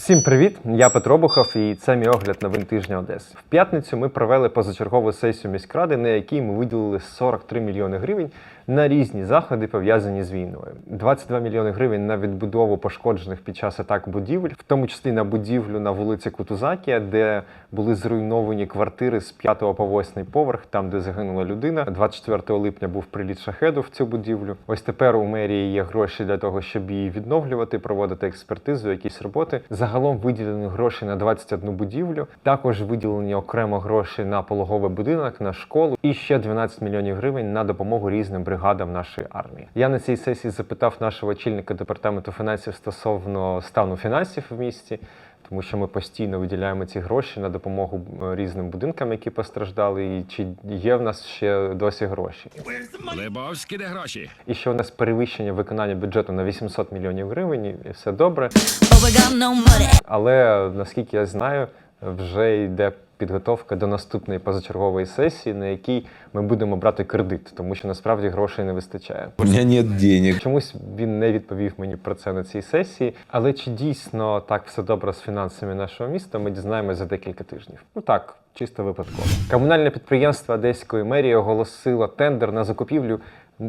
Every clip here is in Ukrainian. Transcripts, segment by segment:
Всім привіт! Я Петро Бухов і це мій огляд новин тижня Одеси. В п'ятницю ми провели позачергову сесію міськради, на якій ми виділили 43 мільйони гривень на різні заходи, пов'язані з війною. 22 мільйони гривень на відбудову пошкоджених під час атак будівель, в тому числі на будівлю на вулиці Кутузакія, де були зруйновані квартири з 5 по 8 поверх, там де загинула людина. 24 липня був приліт шахеду в цю будівлю. Ось тепер у мерії є гроші для того, щоб її відновлювати, проводити експертизу, якісь роботи. Загалом виділені гроші на 21 будівлю. Також виділені окремо гроші на пологовий будинок, на школу і ще 12 мільйонів гривень на допомогу різним бригадам нашої армії. Я на цій сесії запитав нашого очільника департаменту фінансів стосовно стану фінансів в місті. Тому що ми постійно виділяємо ці гроші на допомогу е, різним будинкам, які постраждали, і чи є в нас ще досі гроші. Лебовські де гроші. І що у нас перевищення виконання бюджету на 800 мільйонів гривень, і все добре. Але наскільки я знаю, вже йде підготовка до наступної позачергової сесії, на якій ми будемо брати кредит, тому що насправді грошей не вистачає. У меня нет денег. Чомусь він не відповів мені про це на цій сесії. Але чи дійсно так все добре з фінансами нашого міста, ми дізнаємося за декілька тижнів. Ну так, чисто випадково. Комунальне підприємство Одеської мерії оголосило тендер на закупівлю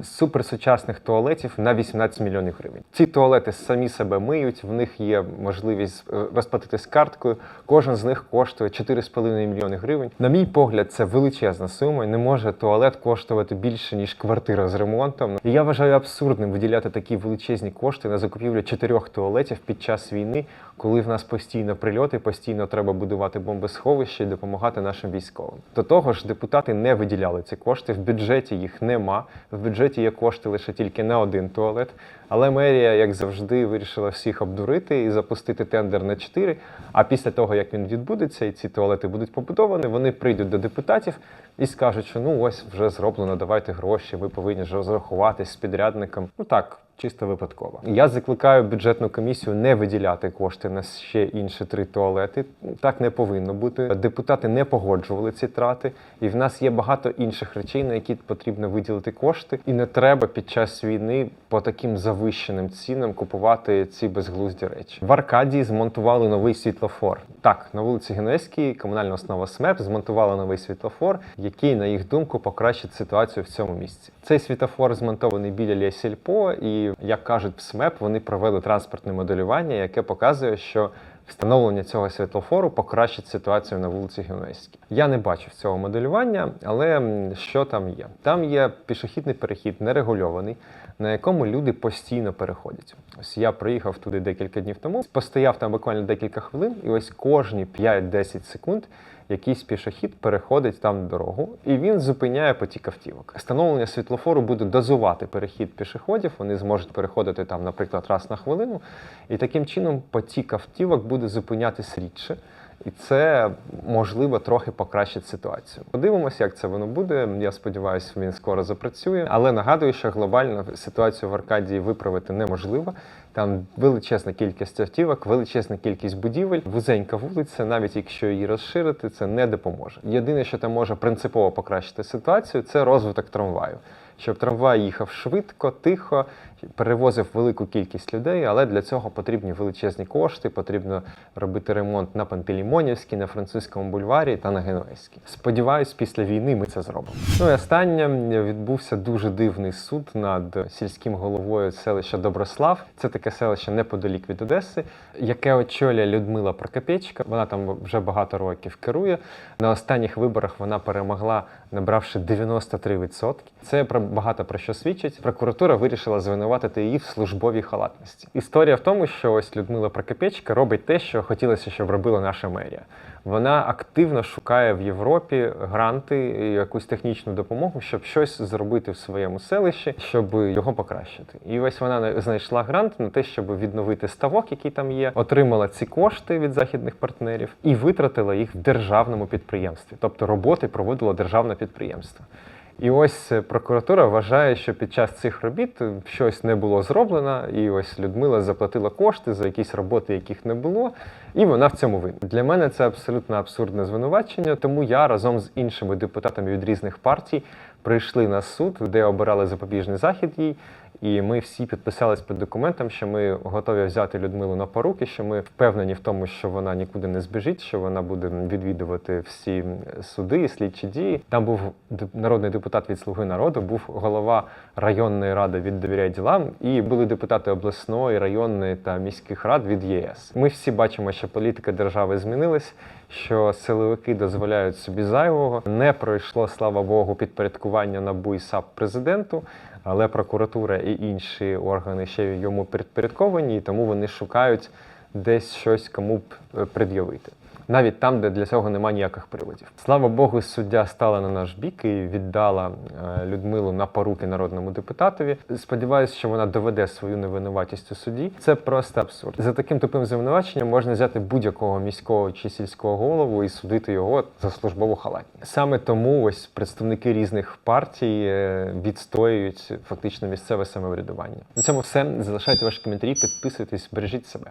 суперсучасних туалетів на 18 мільйонів гривень. Ці туалети самі себе миють, в них є можливість е, розплатитись карткою. Кожен з них коштує 4,5 мільйони гривень. На мій погляд, це величезна сума. Не може туалет коштувати більше ніж квартира з ремонтом. І я вважаю абсурдним виділяти такі величезні кошти на закупівлю чотирьох туалетів під час війни, коли в нас постійно прильоти, постійно треба будувати бомбосховище і допомагати нашим військовим. До того ж, депутати не виділяли ці кошти. В бюджеті їх нема. В бюджеті є кошти лише тільки на один туалет. Але мерія, як завжди, вирішила всіх обдурити і запустити тендер на 4. А після того, як він відбудеться, і ці туалети будуть побудовані, вони прийдуть до депутатів і скажуть, що ну ось вже зроблено, давайте гроші, ви повинні ж розрахуватись з підрядником. Ну так. Чисто випадково. Я закликаю бюджетну комісію не виділяти кошти на ще інші три туалети. Так не повинно бути. Депутати не погоджували ці трати, і в нас є багато інших речей, на які потрібно виділити кошти. І не треба під час війни по таким завищеним цінам купувати ці безглузді речі. В Аркадії змонтували новий світлофор. Так, на вулиці Генуезькій комунальна основа СМЕП змонтувала новий світлофор, який, на їх думку, покращить ситуацію в цьому місці. Цей світлофор змонтований біля Лєсільпо, і як кажуть в СМЕП, вони провели транспортне моделювання, яке показує, що Встановлення цього світлофору покращить ситуацію на вулиці Гюнейській. Я не бачив цього моделювання, але що там є? Там є пішохідний перехід нерегульований, на якому люди постійно переходять. Ось я приїхав туди декілька днів тому, постояв там буквально декілька хвилин, і ось кожні 5-10 секунд якийсь пішохід переходить там дорогу, і він зупиняє потік автівок. Встановлення світлофору буде дозувати перехід пішоходів. Вони зможуть переходити там, наприклад, раз на хвилину, і таким чином потік автівок буде зупинятись рідше. І це можливо трохи покращить ситуацію. Подивимося, як це воно буде. Я сподіваюся, він скоро запрацює. Але нагадую, що глобально ситуацію в Аркадії виправити неможливо. Там величезна кількість автівок, величезна кількість будівель, вузенька вулиця, навіть якщо її розширити, це не допоможе. Єдине, що там може принципово покращити ситуацію, це розвиток трамваю. Щоб трамвай їхав швидко, тихо, перевозив велику кількість людей, але для цього потрібні величезні кошти, потрібно робити ремонт на Пантелеймонівській, на французькому бульварі та на Генуезькій. Сподіваюсь, після війни ми це зробимо. Ну і останнє відбувся дуже дивний суд над сільським головою селища Доброслав. Це таке селище неподалік від Одеси, яке очолює Людмила Прокопєчка. Вона там вже багато років керує. На останніх виборах вона перемогла, набравши 93%. Це багато про що свідчить. Прокуратура вирішила звинуватити її в службовій халатності. Історія в тому, що ось Людмила Прокопєчка робить те, що хотілося, щоб робила наша мерія. Вона активно шукає в Європі гранти якусь технічну допомогу, щоб щось зробити в своєму селищі, щоб його покращити. І ось вона на- знайшла грант на те, щоб відновити ставок, який там є, отримала ці кошти від західних партнерів і витратила їх в державному підприємстві. Тобто роботи проводило державне підприємство. І ось е, прокуратура вважає, що під час цих робіт е, щось не було зроблено, і ось Людмила заплатила кошти за якісь роботи, яких не було, і вона в цьому винна. Для мене це абсолютно абсурдне звинувачення, тому я разом з іншими депутатами від різних партій прийшли на суд, де обирали запобіжний захід їй. І ми всі підписались під документом, що ми готові взяти Людмилу на поруки, що ми впевнені в тому, що вона нікуди не збіжить, що вона буде відвідувати всі суди, і слідчі дії. Там був народний депутат від Слуги народу, був голова районної ради від довіряй ділам, і були депутати обласної, районної та міських рад від ЄС. Ми всі бачимо, що політика держави змінилась, що силовики дозволяють собі зайвого. Не пройшло, слава Богу, підпорядкування НАБУ і САП президенту, але прокуратура і інші органи ще йому підпорядковані, тому вони шукають десь щось кому б е, пред'явити. Навіть там, де для цього немає ніяких приводів. Слава Богу, суддя стала на наш бік і віддала е, Людмилу на поруки народному депутатові. Сподіваюся, що вона доведе свою невинуватість у суді. Це просто абсурд. За таким тупим звинуваченням можна взяти будь-якого міського чи сільського голову і судити його за службову халатність. Саме тому ось представники різних партій е, відстоюють фактично місцеве самоврядування. На цьому все. Залишайте ваші коментарі, підписуйтесь, бережіть себе.